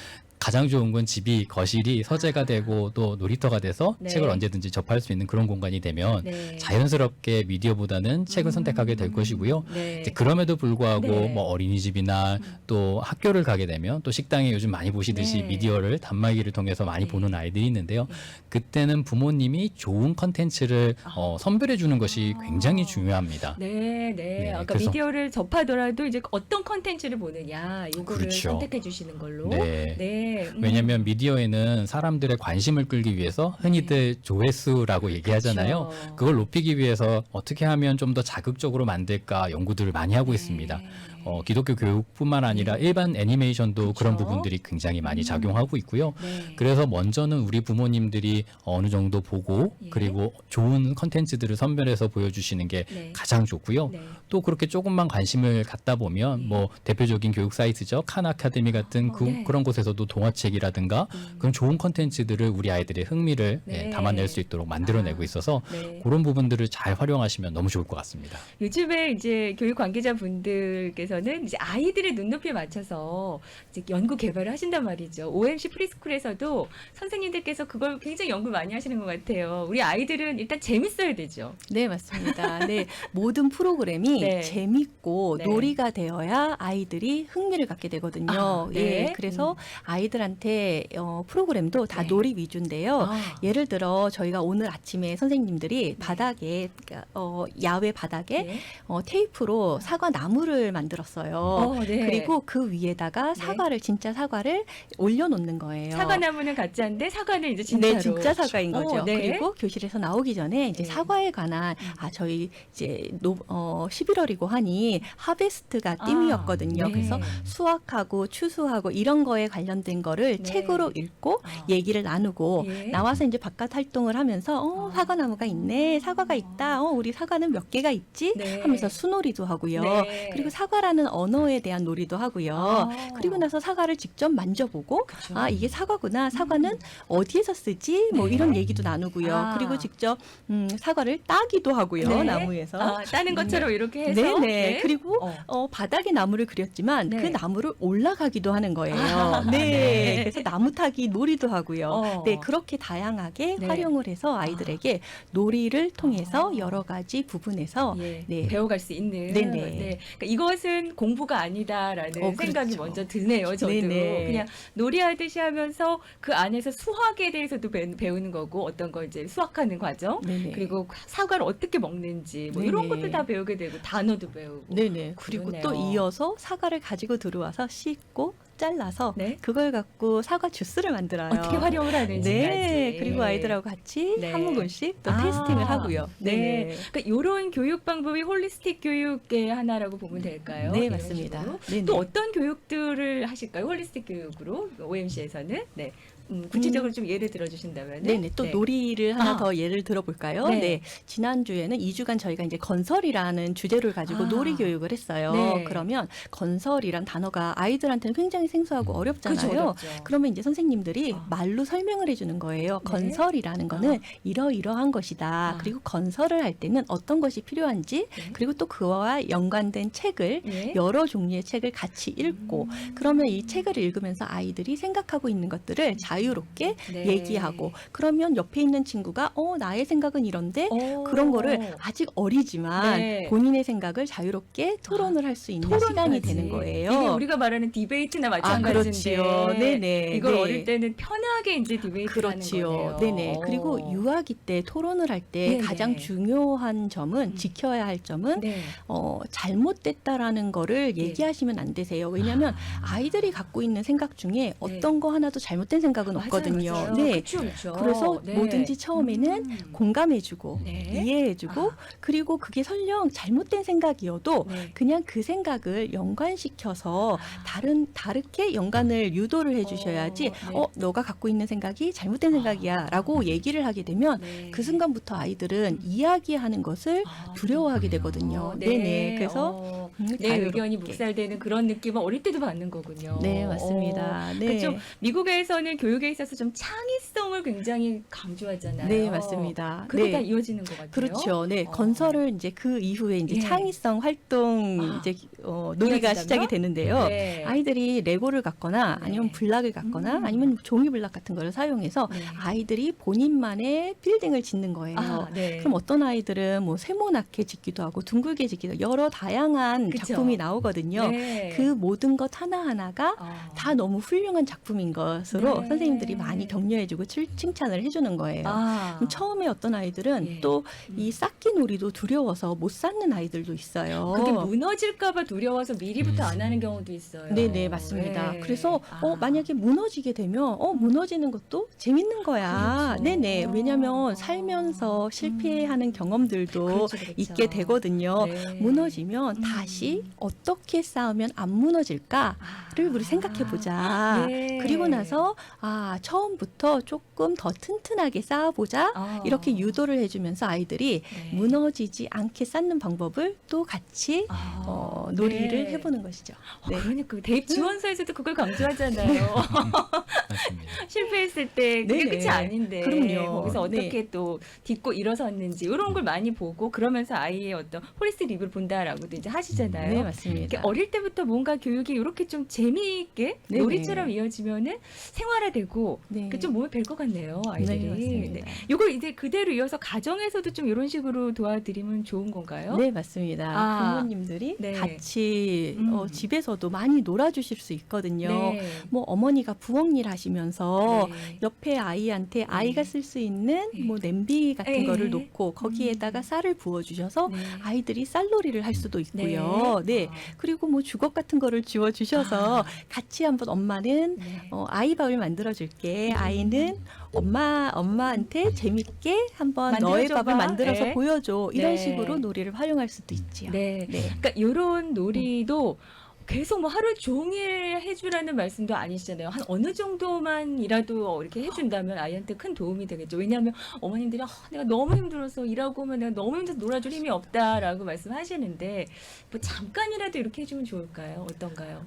[SPEAKER 3] 가장 좋은 건 집이 거실이 서재가 되고 또 놀이터가 돼서
[SPEAKER 2] 네.
[SPEAKER 3] 책을 언제든지 접할 수 있는 그런 공간이 되면
[SPEAKER 2] 네.
[SPEAKER 3] 자연스럽게 미디어보다는 책을
[SPEAKER 2] 음.
[SPEAKER 3] 선택하게 될 것이고요.
[SPEAKER 2] 네.
[SPEAKER 3] 이제 그럼에도 불구하고
[SPEAKER 2] 네.
[SPEAKER 3] 뭐 어린이집이나 또 학교를 가게 되면 또 식당에 요즘 많이 보시듯이
[SPEAKER 2] 네.
[SPEAKER 3] 미디어를 단말기를 통해서 많이
[SPEAKER 2] 네.
[SPEAKER 3] 보는 아이들이 있는데요.
[SPEAKER 2] 네.
[SPEAKER 3] 그때는 부모님이 좋은 컨텐츠를
[SPEAKER 2] 아.
[SPEAKER 3] 어, 선별해 주는 것이 굉장히 중요합니다.
[SPEAKER 2] 네, 네.
[SPEAKER 3] 네,
[SPEAKER 2] 아까 미디어를 접하더라도 이제 어떤 컨텐츠를 보느냐, 요거를
[SPEAKER 3] 그렇죠.
[SPEAKER 2] 선택해 주시는 걸로.
[SPEAKER 3] 네.
[SPEAKER 2] 네. 음.
[SPEAKER 3] 왜냐하면 미디어에는 사람들의 관심을 끌기 위해서 흔히들 조회수라고 얘기하잖아요.
[SPEAKER 2] 네. 그렇죠.
[SPEAKER 3] 그걸 높이기 위해서 어떻게 하면 좀 더 자극적으로 만들까 연구들을 많이 하고
[SPEAKER 2] 네.
[SPEAKER 3] 있습니다. 어, 기독교 교육뿐만 아니라
[SPEAKER 2] 네.
[SPEAKER 3] 일반 애니메이션도 그런
[SPEAKER 2] 그렇죠.
[SPEAKER 3] 부분들이 굉장히 많이
[SPEAKER 2] 음.
[SPEAKER 3] 작용하고 있고요.
[SPEAKER 2] 네.
[SPEAKER 3] 그래서 먼저는 우리 부모님들이 어느 정도 보고
[SPEAKER 2] 예.
[SPEAKER 3] 그리고 좋은 컨텐츠들을 선별해서 보여주시는 게
[SPEAKER 2] 네.
[SPEAKER 3] 가장 좋고요.
[SPEAKER 2] 네.
[SPEAKER 3] 또 그렇게 조금만 관심을 갖다 보면 뭐 대표적인 교육 사이트죠. 칸 아카데미 같은 그,
[SPEAKER 2] 네.
[SPEAKER 3] 런 곳에서 도 동화책이라든가
[SPEAKER 2] 음.
[SPEAKER 3] 그런 좋은 컨텐츠들을 우리 아이들의 흥미를
[SPEAKER 2] 네.
[SPEAKER 3] 예, 담아낼 수 있도록 만들어내고
[SPEAKER 2] 아.
[SPEAKER 3] 있어서
[SPEAKER 2] 네.
[SPEAKER 3] 그런 부분들을 잘 활용하시면 너무 좋을 것 같습니다.
[SPEAKER 2] 요즘에 이제 교육 관계자분들께서 는 이제 아이들의 눈높이에 맞춰서 이제 연구 개발을 하신단 말이죠. OMC 프리스쿨에서도 선생님들께서 그걸 굉장히 연구 많이 하시는 것 같아요. 우리 아이들은 일단 재밌어야 되죠.
[SPEAKER 4] 네, 맞습니다. 네, 모든 프로그램이
[SPEAKER 2] 네.
[SPEAKER 4] 재밌고
[SPEAKER 2] 네.
[SPEAKER 4] 놀이가 되어야 아이들이 흥미를 갖게 되거든요.
[SPEAKER 2] 아, 네.
[SPEAKER 4] 예, 그래서 아이들한테 어, 프로그램도 다
[SPEAKER 2] 네.
[SPEAKER 4] 놀이 위주인데요.
[SPEAKER 2] 아,
[SPEAKER 4] 예를 들어 저희가 오늘 아침에 선생님들이 바닥에 그러니까, 어, 야외 바닥에
[SPEAKER 2] 네.
[SPEAKER 4] 어, 테이프로 사과 나무를 만들었어요.
[SPEAKER 2] 어, 네.
[SPEAKER 4] 그리고 그 위에다가 사과를 진짜 사과를 올려놓는 거예요.
[SPEAKER 2] 사과나무는 가짜인데 사과는 이제 진짜로.
[SPEAKER 4] 네, 진짜 사과인
[SPEAKER 2] 어,
[SPEAKER 4] 거죠.
[SPEAKER 2] 네.
[SPEAKER 4] 그리고 교실에서 나오기 전에 이제
[SPEAKER 2] 네.
[SPEAKER 4] 사과에 관한
[SPEAKER 2] 음.
[SPEAKER 4] 아 저희 이제 노, 어 11월이고 하니 하베스트가
[SPEAKER 2] 아,
[SPEAKER 4] 띠이었거든요.
[SPEAKER 2] 네.
[SPEAKER 4] 그래서 수확하고 추수하고 이런 거에 관련된 거를
[SPEAKER 2] 네.
[SPEAKER 4] 책으로 읽고
[SPEAKER 2] 아.
[SPEAKER 4] 얘기를 나누고
[SPEAKER 2] 예.
[SPEAKER 4] 나와서 이제 바깥 활동을 하면서 어
[SPEAKER 2] 아.
[SPEAKER 4] 사과나무가 있네 사과가 있다 어 우리 사과는 몇 개가 있지
[SPEAKER 2] 네.
[SPEAKER 4] 하면서 수놀이도 하고요
[SPEAKER 2] 네.
[SPEAKER 4] 그리고 사과라는 언어에 대한 놀이도 하고요
[SPEAKER 2] 아.
[SPEAKER 4] 그리고 나서 사과를 직접 만져보고
[SPEAKER 2] 그쵸.
[SPEAKER 4] 아 이게 사과구나 사과는 어디에서 쓰지 뭐
[SPEAKER 2] 네.
[SPEAKER 4] 이런 얘기도 나누고요
[SPEAKER 2] 아.
[SPEAKER 4] 그리고 직접 음, 사과를 따기도 하고요
[SPEAKER 2] 네.
[SPEAKER 4] 나무에서
[SPEAKER 2] 아, 따는 것처럼 이렇게 해서.
[SPEAKER 4] 네네
[SPEAKER 2] 네.
[SPEAKER 4] 그리고
[SPEAKER 2] 어.
[SPEAKER 4] 어, 바닥에 나무를 그렸지만
[SPEAKER 2] 네.
[SPEAKER 4] 그 나무를 올라가기도 하는 거예요.
[SPEAKER 2] 아,
[SPEAKER 4] 네.
[SPEAKER 2] 네.
[SPEAKER 4] 그래서 나무 타기 놀이도 하고요.
[SPEAKER 2] 어.
[SPEAKER 4] 네, 그렇게 다양하게
[SPEAKER 2] 네.
[SPEAKER 4] 활용을 해서 아이들에게 놀이를 통해서
[SPEAKER 2] 아.
[SPEAKER 4] 여러 가지 부분에서
[SPEAKER 2] 예,
[SPEAKER 4] 네.
[SPEAKER 2] 배워갈 수 있는.
[SPEAKER 4] 네네.
[SPEAKER 2] 네. 그러니까 이것은 공부가 아니다라는
[SPEAKER 4] 어,
[SPEAKER 2] 생각이
[SPEAKER 4] 그렇죠.
[SPEAKER 2] 먼저 드네요. 저도
[SPEAKER 4] 네네.
[SPEAKER 2] 그냥 놀이하듯이 하면서 그 안에서 수학에 대해서도 배, 배우는 거고 어떤 걸 이제 수학하는 과정.
[SPEAKER 4] 네네.
[SPEAKER 2] 그리고 사과를 어떻게 먹는지 뭐 이런. 것도 다 배우게 되고 단어도 배우고.
[SPEAKER 4] 네네. 그리고 또
[SPEAKER 2] 그러네요.
[SPEAKER 4] 이어서 사과를 가지고 들어와서 씻고 잘라서
[SPEAKER 2] 네.
[SPEAKER 4] 그걸 갖고 사과 주스를 만들어요.
[SPEAKER 2] 어떻게 활용을 하는지.
[SPEAKER 4] 네. 그리고 아이들하고 같이
[SPEAKER 2] 네.
[SPEAKER 4] 한 모금씩 또
[SPEAKER 2] 아.
[SPEAKER 4] 테스팅을 하고요.
[SPEAKER 2] 네. 그러니까 이런 교육 방법이 홀리스틱 교육의 하나라고 보면 될까요?
[SPEAKER 4] 네, 맞습니다.
[SPEAKER 2] 또 어떤 교육들을 하실까요? 홀리스틱 교육으로 OMC에서는 네. 음, 구체적으로 좀 예를 들어 주신다면
[SPEAKER 4] 네네. 또 놀이를 하나
[SPEAKER 2] 아.
[SPEAKER 4] 더 예를 들어볼까요?
[SPEAKER 2] 네.
[SPEAKER 4] 네. 지난 주에는 2주간 저희가 이제 건설이라는 주제를 가지고
[SPEAKER 2] 아.
[SPEAKER 4] 놀이 교육을 했어요.
[SPEAKER 2] 네.
[SPEAKER 4] 그러면 건설이란 단어가 아이들한테는 굉장히 생소하고 어렵잖아요.
[SPEAKER 2] 그죠, 어렵죠.
[SPEAKER 4] 그러면 이제 선생님들이
[SPEAKER 2] 아.
[SPEAKER 4] 말로 설명을 해주는 거예요.
[SPEAKER 2] 네.
[SPEAKER 4] 건설이라는 거는 이러이러한 것이다.
[SPEAKER 2] 아.
[SPEAKER 4] 그리고 건설을 할 때는 어떤 것이 필요한지,
[SPEAKER 2] 네.
[SPEAKER 4] 그리고 또 그와 연관된 책을
[SPEAKER 2] 예.
[SPEAKER 4] 여러 종류의 책을 같이 읽고, 그러면 이 책을 읽으면서 아이들이 생각하고 있는 것들을 자 유롭게
[SPEAKER 2] 네.
[SPEAKER 4] 얘기하고 그러면 옆에 있는 친구가 어 나의 생각은 이런데
[SPEAKER 2] 오.
[SPEAKER 4] 그런 거를 아직 어리지만
[SPEAKER 2] 네.
[SPEAKER 4] 본인의 생각을 자유롭게 토론을 할 수 있는
[SPEAKER 2] 토론까지.
[SPEAKER 4] 시간이 되는 거예요.
[SPEAKER 2] 이게 우리가 말하는 디베이트나
[SPEAKER 4] 아,
[SPEAKER 2] 마찬가지인데.
[SPEAKER 4] 그렇지요. 네네.
[SPEAKER 2] 이걸
[SPEAKER 4] 네.
[SPEAKER 2] 어릴 때는 편하게 이제 디베이트를 하는
[SPEAKER 4] 그렇지요.
[SPEAKER 2] 거네요.
[SPEAKER 4] 네네. 그리고
[SPEAKER 2] 어.
[SPEAKER 4] 유아기 때 토론을 할 때. 가장 중요한 점은
[SPEAKER 2] 음.
[SPEAKER 4] 지켜야 할 점은
[SPEAKER 2] 네.
[SPEAKER 4] 어, 잘못됐다라는 거를
[SPEAKER 2] 네.
[SPEAKER 4] 얘기하시면 안 되세요. 왜냐하면 아이들이 갖고 있는 생각 중에 어떤 거 하나도 잘못된 생각
[SPEAKER 2] 맞아요,
[SPEAKER 4] 없거든요.
[SPEAKER 2] 맞아요.
[SPEAKER 4] 네.
[SPEAKER 2] 그쵸, 그쵸.
[SPEAKER 4] 그래서
[SPEAKER 2] 네.
[SPEAKER 4] 뭐든지 처음에는
[SPEAKER 2] 음.
[SPEAKER 4] 공감해주고
[SPEAKER 2] 네.
[SPEAKER 4] 이해해주고
[SPEAKER 2] 아.
[SPEAKER 4] 그리고 그게 설령 잘못된 생각이어도
[SPEAKER 2] 네.
[SPEAKER 4] 그냥 그 생각을 연관시켜서 다른 다르게 연관을 유도를 해주셔야지
[SPEAKER 2] 어,
[SPEAKER 4] 어,
[SPEAKER 2] 네.
[SPEAKER 4] 너가 갖고 있는 생각이 잘못된 생각이야라고 얘기를 하게 되면
[SPEAKER 2] 네.
[SPEAKER 4] 그 순간부터 아이들은 이야기하는 것을
[SPEAKER 2] 아,
[SPEAKER 4] 두려워하게
[SPEAKER 3] 음.
[SPEAKER 4] 되거든요.
[SPEAKER 2] 어,
[SPEAKER 4] 네. 네 그래서
[SPEAKER 2] 어,
[SPEAKER 4] 음,
[SPEAKER 2] 내
[SPEAKER 4] 자유롭게.
[SPEAKER 2] 의견이 묵살되는 그런 느낌은 어릴 때도 받는 거군요.
[SPEAKER 4] 네
[SPEAKER 2] 어,
[SPEAKER 4] 맞습니다. 네.
[SPEAKER 2] 그러니까 좀 미국에서는 교육 에 있어서 좀 창의성을 굉장히 강조하잖아요.
[SPEAKER 4] 네 맞습니다.
[SPEAKER 2] 그게
[SPEAKER 4] 네.
[SPEAKER 2] 다 이어지는 것 같아요.
[SPEAKER 4] 그렇죠. 네,
[SPEAKER 2] 어.
[SPEAKER 4] 건설을 이제 그 이후에 이제
[SPEAKER 2] 예.
[SPEAKER 4] 창의성 활동
[SPEAKER 2] 아.
[SPEAKER 4] 이제 어, 놀이가? 시작이 되는데요.
[SPEAKER 2] 네.
[SPEAKER 4] 아이들이 레고를 갖거나
[SPEAKER 2] 네.
[SPEAKER 4] 아니면 블락을 갖거나
[SPEAKER 2] 음.
[SPEAKER 4] 아니면 종이 블락 같은 거를 사용해서
[SPEAKER 2] 네.
[SPEAKER 4] 아이들이 본인만의 빌딩을 짓는 거예요.
[SPEAKER 2] 아, 네.
[SPEAKER 4] 그럼 어떤 아이들은 뭐 세모나게 짓기도 하고 둥글게 짓기도 여러 다양한
[SPEAKER 2] 그쵸.
[SPEAKER 4] 작품이 나오거든요.
[SPEAKER 2] 네.
[SPEAKER 4] 그 모든 것 하나하나가
[SPEAKER 2] 어.
[SPEAKER 4] 다 너무 훌륭한 작품인 것으로
[SPEAKER 2] 네.
[SPEAKER 4] 선생님 들이 많이 격려해주고 칠- 칭찬을 해주는 거예요.
[SPEAKER 2] 아.
[SPEAKER 4] 그럼 처음에 어떤 아이들은
[SPEAKER 2] 예.
[SPEAKER 4] 또
[SPEAKER 2] 음.
[SPEAKER 4] 이 쌓기 놀이도 두려워서 못 쌓는 아이들도 있어요.
[SPEAKER 2] 그게 무너질까봐 두려워서 미리부터
[SPEAKER 3] 음.
[SPEAKER 2] 안 하는 경우도 있어요.
[SPEAKER 4] 네네 맞습니다.
[SPEAKER 2] 네.
[SPEAKER 4] 그래서 어
[SPEAKER 2] 아.
[SPEAKER 4] 만약에 무너지게 되면 어 무너지는 것도 재밌는 거야.
[SPEAKER 2] 그렇죠.
[SPEAKER 4] 네네
[SPEAKER 2] 어.
[SPEAKER 4] 왜냐하면 살면서 실패하는 경험들도
[SPEAKER 2] 그렇죠, 그렇죠.
[SPEAKER 4] 있게 되거든요.
[SPEAKER 2] 네.
[SPEAKER 4] 무너지면
[SPEAKER 2] 음.
[SPEAKER 4] 다시 어떻게 싸우면 안 무너질까를 우리 생각해 보자.
[SPEAKER 2] 네.
[SPEAKER 4] 그리고 나서 아 처음부터 조금 더 튼튼하게 쌓아보자.
[SPEAKER 2] 아.
[SPEAKER 4] 이렇게 유도를 해주면서 아이들이
[SPEAKER 2] 네.
[SPEAKER 4] 무너지지 않게 쌓는 방법을 또 같이
[SPEAKER 2] 아.
[SPEAKER 4] 어, 놀이를
[SPEAKER 2] 네.
[SPEAKER 4] 해보는 것이죠.
[SPEAKER 2] 어,
[SPEAKER 4] 네.
[SPEAKER 2] 그러니까 대입 지원서에서도 그걸 강조하잖아요.
[SPEAKER 3] 맞습니다.
[SPEAKER 2] 실패했을 때 그게
[SPEAKER 4] 네네.
[SPEAKER 2] 끝이 아닌데
[SPEAKER 4] 그럼요.
[SPEAKER 2] 거기서
[SPEAKER 4] 네.
[SPEAKER 2] 어떻게 또 딛고 일어섰는지 이런 걸 많이 보고 그러면서 아이의 어떤 홀리스틱 리뷰를 본다라고도 이제 하시잖아요.
[SPEAKER 4] 네 맞습니다.
[SPEAKER 2] 어릴 때부터 뭔가 교육이 이렇게 좀 재미있게
[SPEAKER 4] 네네.
[SPEAKER 2] 놀이처럼 이어지면은 생활화되고
[SPEAKER 4] 네.
[SPEAKER 2] 그좀 몸에 뵐것 같네요 아이들이.
[SPEAKER 4] 네.
[SPEAKER 2] 이걸 이제 그대로 이어서 가정에서도 좀 이런 식으로 도와드리면 좋은 건가요?
[SPEAKER 4] 네 맞습니다.
[SPEAKER 2] 아.
[SPEAKER 4] 부모님들이
[SPEAKER 2] 네.
[SPEAKER 4] 같이
[SPEAKER 2] 음.
[SPEAKER 4] 어, 집에서도 많이 놀아주실 수 있거든요.
[SPEAKER 2] 네.
[SPEAKER 4] 뭐 어머니가 부엌일 하시면서
[SPEAKER 2] 네.
[SPEAKER 4] 옆에 아이한테 아이가 쓸 수 있는
[SPEAKER 2] 네.
[SPEAKER 4] 뭐 냄비 같은
[SPEAKER 2] 네.
[SPEAKER 4] 거를 놓고 거기에다가
[SPEAKER 2] 음.
[SPEAKER 4] 쌀을 부어주셔서
[SPEAKER 2] 네.
[SPEAKER 4] 아이들이 쌀놀이를 할 수도 있고요. 네.
[SPEAKER 2] 아.
[SPEAKER 4] 그리고 뭐 주걱 같은 거를 지워 주셔서
[SPEAKER 2] 아.
[SPEAKER 4] 같이 한번 엄마는
[SPEAKER 2] 네.
[SPEAKER 4] 어, 아이밥을 만들어 줄게.
[SPEAKER 2] 음.
[SPEAKER 4] 아이는 엄마 엄마한테 재밌게 한번
[SPEAKER 2] 만들어줘봐.
[SPEAKER 4] 너의 밥을 만들어서
[SPEAKER 2] 네.
[SPEAKER 4] 보여줘. 이런
[SPEAKER 2] 네.
[SPEAKER 4] 식으로 놀이를 활용할 수도 있지요.
[SPEAKER 2] 네.
[SPEAKER 4] 네.
[SPEAKER 2] 그러니까 이런 놀이도 계속 뭐 하루 종일 해주라는 말씀도 아니시잖아요. 한 어느 정도만이라도 이렇게 해준다면 아이한테 큰 도움이 되겠죠. 왜냐하면 어머님들이 아, 내가 너무 힘들어서 일하고 오면 내가 너무 힘들어서 놀아줄 힘이 없다라고 말씀하시는데 뭐 잠깐이라도 이렇게 해주면 좋을까요? 어떤가요?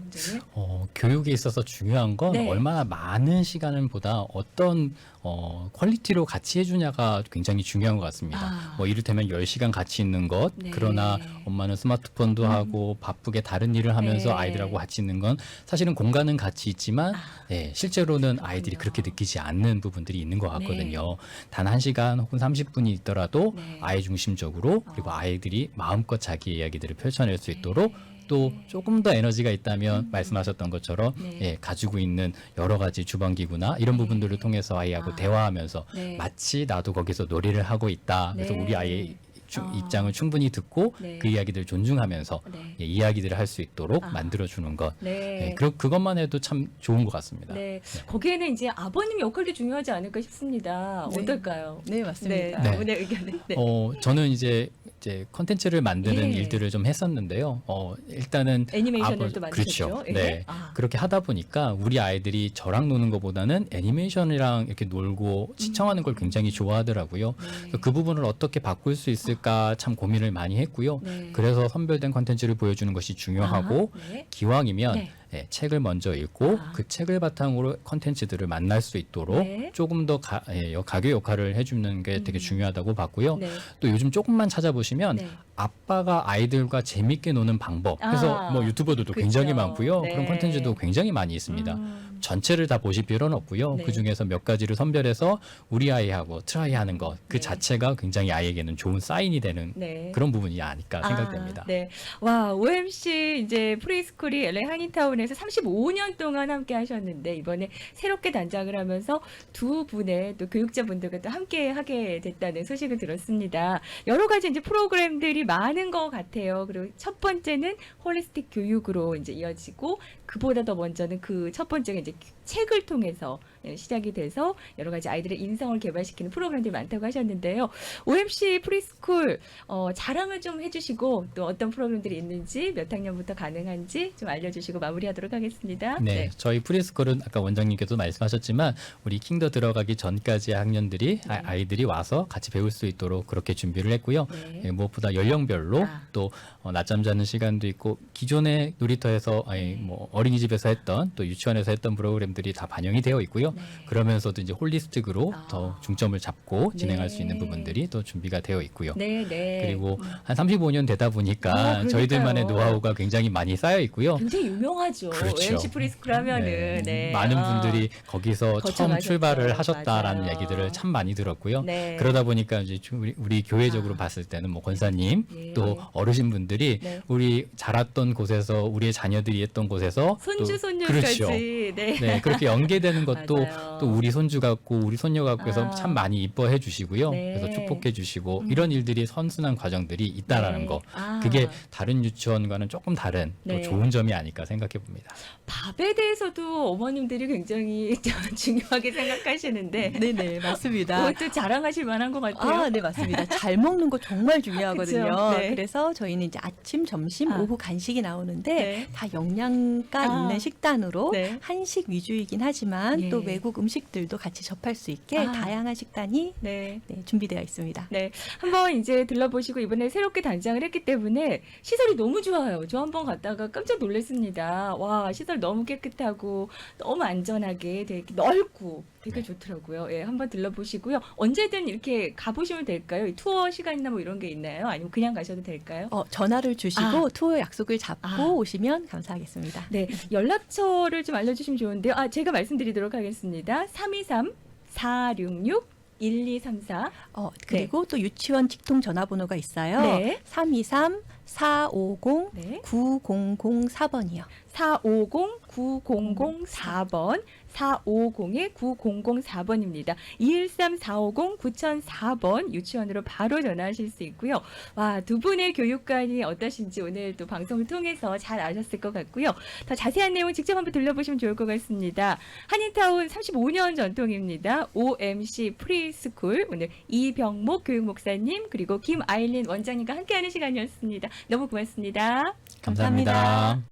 [SPEAKER 3] 어, 교육에 있어서 중요한 건
[SPEAKER 2] 네.
[SPEAKER 3] 얼마나 많은 시간을 보다 어떤 어, 퀄리티로 같이 해주냐가 굉장히 중요한 것 같습니다.
[SPEAKER 2] 아.
[SPEAKER 3] 뭐 이를테면 10시간 같이 있는 것,
[SPEAKER 2] 네.
[SPEAKER 3] 그러나 엄마는 스마트폰도
[SPEAKER 2] 음.
[SPEAKER 3] 하고 바쁘게 다른 일을 하면서
[SPEAKER 2] 네.
[SPEAKER 3] 아이들하고 같이 있는 건 사실은 공간은 같이 있지만
[SPEAKER 2] 아.
[SPEAKER 3] 예, 실제로는 아이들이
[SPEAKER 2] 그렇군요.
[SPEAKER 3] 그렇게 느끼지 않는 부분들이 있는 것 같거든요. 단 한시간 혹은 30분이 있더라도
[SPEAKER 2] 네.
[SPEAKER 3] 아이 중심적으로 그리고
[SPEAKER 2] 어.
[SPEAKER 3] 아이들이 마음껏 자기 이야기들을 펼쳐낼 수 있도록 또 조금 더 에너지가 있다면
[SPEAKER 2] 음.
[SPEAKER 3] 말씀하셨던 것처럼
[SPEAKER 2] 네.
[SPEAKER 3] 예, 가지고 있는 여러 가지 주방기구나 이런
[SPEAKER 2] 네.
[SPEAKER 3] 부분들을 통해서 아이하고
[SPEAKER 2] 아.
[SPEAKER 3] 대화하면서
[SPEAKER 2] 네.
[SPEAKER 3] 마치 나도 거기서 놀이를 하고 있다. 그래서
[SPEAKER 2] 네.
[SPEAKER 3] 우리 아이 의 주-
[SPEAKER 2] 아.
[SPEAKER 3] 입장을 충분히 듣고
[SPEAKER 2] 네.
[SPEAKER 3] 그 이야기들을 존중하면서
[SPEAKER 2] 네.
[SPEAKER 3] 예, 이야기들을 할 수 있도록
[SPEAKER 2] 아.
[SPEAKER 3] 만들어주는 것.
[SPEAKER 2] 네.
[SPEAKER 3] 예, 그, 그것만 해도 참 좋은 것 같습니다.
[SPEAKER 2] 네. 거기에는 이제 아버님 역할도 중요하지 않을까 싶습니다.
[SPEAKER 4] 네.
[SPEAKER 2] 어떨까요?
[SPEAKER 4] 네 맞습니다.
[SPEAKER 3] 네.
[SPEAKER 2] 오늘 의견은 네.
[SPEAKER 3] 어, 저는 이제 이제 컨텐츠를 만드는
[SPEAKER 2] 예.
[SPEAKER 3] 일들을 좀 했었는데요. 어, 일단은
[SPEAKER 2] 애니메이션을 또 만드셨죠?
[SPEAKER 3] 그렇죠.
[SPEAKER 2] 예?
[SPEAKER 3] 네.
[SPEAKER 2] 아.
[SPEAKER 3] 그렇게 하다 보니까 우리 아이들이 저랑 노는 것보다는 애니메이션이랑 이렇게 놀고 시청하는 걸 굉장히 좋아하더라고요.
[SPEAKER 2] 네.
[SPEAKER 3] 그 부분을 어떻게 바꿀 수 있을 까 참 고민을 많이 했고요.
[SPEAKER 2] 네.
[SPEAKER 3] 그래서 선별된 컨텐츠를 보여주는 것이 중요하고
[SPEAKER 2] 아, 네.
[SPEAKER 3] 기왕이면
[SPEAKER 2] 네.
[SPEAKER 3] 예, 책을 먼저 읽고
[SPEAKER 2] 아.
[SPEAKER 3] 그 책을 바탕으로 컨텐츠들을 만날 수 있도록
[SPEAKER 2] 네.
[SPEAKER 3] 조금 더 가, 예, 가교 역할을 해주는 게 되게
[SPEAKER 2] 음.
[SPEAKER 3] 중요하다고 봤고요.
[SPEAKER 2] 네.
[SPEAKER 3] 또 요즘 조금만 찾아보시면
[SPEAKER 2] 네.
[SPEAKER 3] 아빠가 아이들과 재밌게 노는 방법. 그래서
[SPEAKER 2] 아,
[SPEAKER 3] 뭐 유튜버들도
[SPEAKER 2] 그쵸.
[SPEAKER 3] 굉장히 많고요.
[SPEAKER 2] 네.
[SPEAKER 3] 그런 콘텐츠도 굉장히 많이 있습니다.
[SPEAKER 2] 음.
[SPEAKER 3] 전체를 다 보실 필요는 없고요.
[SPEAKER 2] 네.
[SPEAKER 3] 그 중에서 몇 가지를 선별해서 우리 아이하고 트라이하는 것 그
[SPEAKER 2] 네.
[SPEAKER 3] 자체가 굉장히 아이에게는 좋은 사인이 되는
[SPEAKER 2] 네.
[SPEAKER 3] 그런 부분이 아닐까
[SPEAKER 2] 아,
[SPEAKER 3] 생각됩니다.
[SPEAKER 2] 네. 와, OMC 이제 프리스쿨이 LA 한인타운 에서 35년 동안 함께 하셨는데 이번에 새롭게 단장을 하면서 두 분의 또 교육자분들과 또 함께 하게 됐다는 소식을 들었습니다. 여러 가지 이제 프로그램들이 많은 것 같아요. 그리고 첫 번째는 홀리스틱 교육으로 이제 이어지고 그보다 더 먼저는 그 첫 번째가 이제 책을 통해서 예, 시작이 돼서 여러 가지 아이들의 인성을 개발시키는 프로그램들이 많다고 하셨는데요. OMC 프리스쿨 어, 자랑을 좀 해주시고 또 어떤 프로그램들이 있는지 몇 학년부터 가능한지 좀 알려주시고 마무리하도록 하겠습니다.
[SPEAKER 3] 네, 저희 프리스쿨은 아까 원장님께도 말씀하셨지만 우리 킹더 들어가기 전까지 학년들이 아- 아이들이 와서 같이 배울 수 있도록 그렇게 준비를 했고요.
[SPEAKER 2] 네.
[SPEAKER 3] 예, 무엇보다 연령별로
[SPEAKER 2] 아.
[SPEAKER 3] 또 어, 낮잠 자는 시간도 있고 기존의 놀이터에서 아니 뭐 어린이집에서 했던 또 유치원에서 했던 프로그램들 이 다 반영이 되어 있고요.
[SPEAKER 2] 네.
[SPEAKER 3] 그러면서도 이제 홀리스틱으로
[SPEAKER 2] 아.
[SPEAKER 3] 더 중점을 잡고 진행할 수 있는
[SPEAKER 2] 네.
[SPEAKER 3] 부분들이 또 준비가 되어 있고요.
[SPEAKER 2] 네, 네.
[SPEAKER 3] 그리고 한 35년 되다 보니까
[SPEAKER 2] 아.
[SPEAKER 3] 저희들만의 노하우가 굉장히 많이 쌓여 있고요.
[SPEAKER 2] 굉장히 유명하죠.
[SPEAKER 3] 그렇죠.
[SPEAKER 2] OMC 프리스쿨 하면은 네.
[SPEAKER 3] 많은
[SPEAKER 2] 아.
[SPEAKER 3] 분들이 거기서 처음
[SPEAKER 2] 거쳐가셨죠.
[SPEAKER 3] 출발을 하셨다라는
[SPEAKER 2] 맞아요.
[SPEAKER 3] 얘기들을 참 많이 들었고요.
[SPEAKER 2] 네.
[SPEAKER 3] 그러다 보니까 이제 주- 우리, 우리 교회적으로
[SPEAKER 2] 아.
[SPEAKER 3] 봤을 때는 뭐 권사님
[SPEAKER 2] 예.
[SPEAKER 3] 또 어르신분들이
[SPEAKER 2] 네.
[SPEAKER 3] 우리 자랐던 곳에서 우리의 자녀들이 했던 곳에서
[SPEAKER 2] 손주
[SPEAKER 3] 또-
[SPEAKER 2] 손녀까지
[SPEAKER 3] 그렇죠.
[SPEAKER 2] 네.
[SPEAKER 3] 네 그렇게 연계되는 것도. 또 우리 손주 같고 우리 손녀 같고 해서
[SPEAKER 2] 아.
[SPEAKER 3] 참 많이 이뻐해 주시고요.
[SPEAKER 2] 네.
[SPEAKER 3] 그래서 축복해 주시고
[SPEAKER 2] 음.
[SPEAKER 3] 이런 일들이 선순환 과정들이 있다라는
[SPEAKER 2] 네.
[SPEAKER 3] 거.
[SPEAKER 2] 아.
[SPEAKER 3] 그게 다른 유치원과는 조금 다른 또
[SPEAKER 2] 네.
[SPEAKER 3] 좋은 점이 아닐까 생각해 봅니다.
[SPEAKER 2] 밥에 대해서도 어머님들이 굉장히 중요하게 생각하시는데
[SPEAKER 4] 네네 맞습니다.
[SPEAKER 2] 그것도 자랑하실 만한 것 같아요.
[SPEAKER 4] 아, 네, 맞습니다. 잘 먹는 거 정말 중요하거든요.
[SPEAKER 2] 그쵸? 네.
[SPEAKER 4] 그래서 저희는 이제 아침, 점심,
[SPEAKER 2] 아.
[SPEAKER 4] 오후 간식이 나오는데
[SPEAKER 2] 네.
[SPEAKER 4] 다 영양가
[SPEAKER 2] 아.
[SPEAKER 4] 있는 식단으로
[SPEAKER 2] 네.
[SPEAKER 4] 한식 위주이긴 하지만
[SPEAKER 2] 예.
[SPEAKER 4] 또 외국 음 식들도 같이 접할 수 있게
[SPEAKER 2] 아.
[SPEAKER 4] 다양한 식단이
[SPEAKER 2] 네.
[SPEAKER 4] 네, 준비되어 있습니다.
[SPEAKER 2] 네. 한번 이제 들러보시고 이번에 새롭게 단장을 했기 때문에 시설이 너무 좋아요. 저 한번 갔다가 깜짝 놀랐습니다. 와, 시설 너무 깨끗하고 너무 안전하게 되게 넓고 되게
[SPEAKER 3] 네.
[SPEAKER 2] 좋더라고요. 예, 한번 들러보시고요. 언제든 이렇게 가보시면 될까요? 이 투어 시간이나 뭐 이런 게 있나요? 아니면 그냥 가셔도 될까요?
[SPEAKER 4] 어, 전화를 주시고
[SPEAKER 2] 아.
[SPEAKER 4] 투어 약속을 잡고
[SPEAKER 2] 아.
[SPEAKER 4] 오시면 감사하겠습니다.
[SPEAKER 2] 네, 연락처를 좀 알려주시면 좋은데요. 아, 제가 말씀드리도록 하겠습니다. 323 466 1234.
[SPEAKER 4] 어, 그리고 또 유치원 직통 전화번호가 있어요.
[SPEAKER 2] 네.
[SPEAKER 4] 323 450
[SPEAKER 2] 네.
[SPEAKER 4] 9004번이요.
[SPEAKER 2] 450-9004번, 450-9004번입니다. 213-450-9004번 유치원으로 바로 전화하실 수 있고요. 와, 두 분의 교육관이 어떠신지 오늘 또 방송을 통해서 잘 아셨을 것 같고요. 더 자세한 내용 직접 한번 들려보시면 좋을 것 같습니다. 한인타운 35년 전통입니다. OMC 프리스쿨 오늘 이병목 교육목사님 그리고 김아일린 원장님과 함께하는 시간이었습니다. 너무 고맙습니다.
[SPEAKER 3] 감사합니다.
[SPEAKER 4] 감사합니다.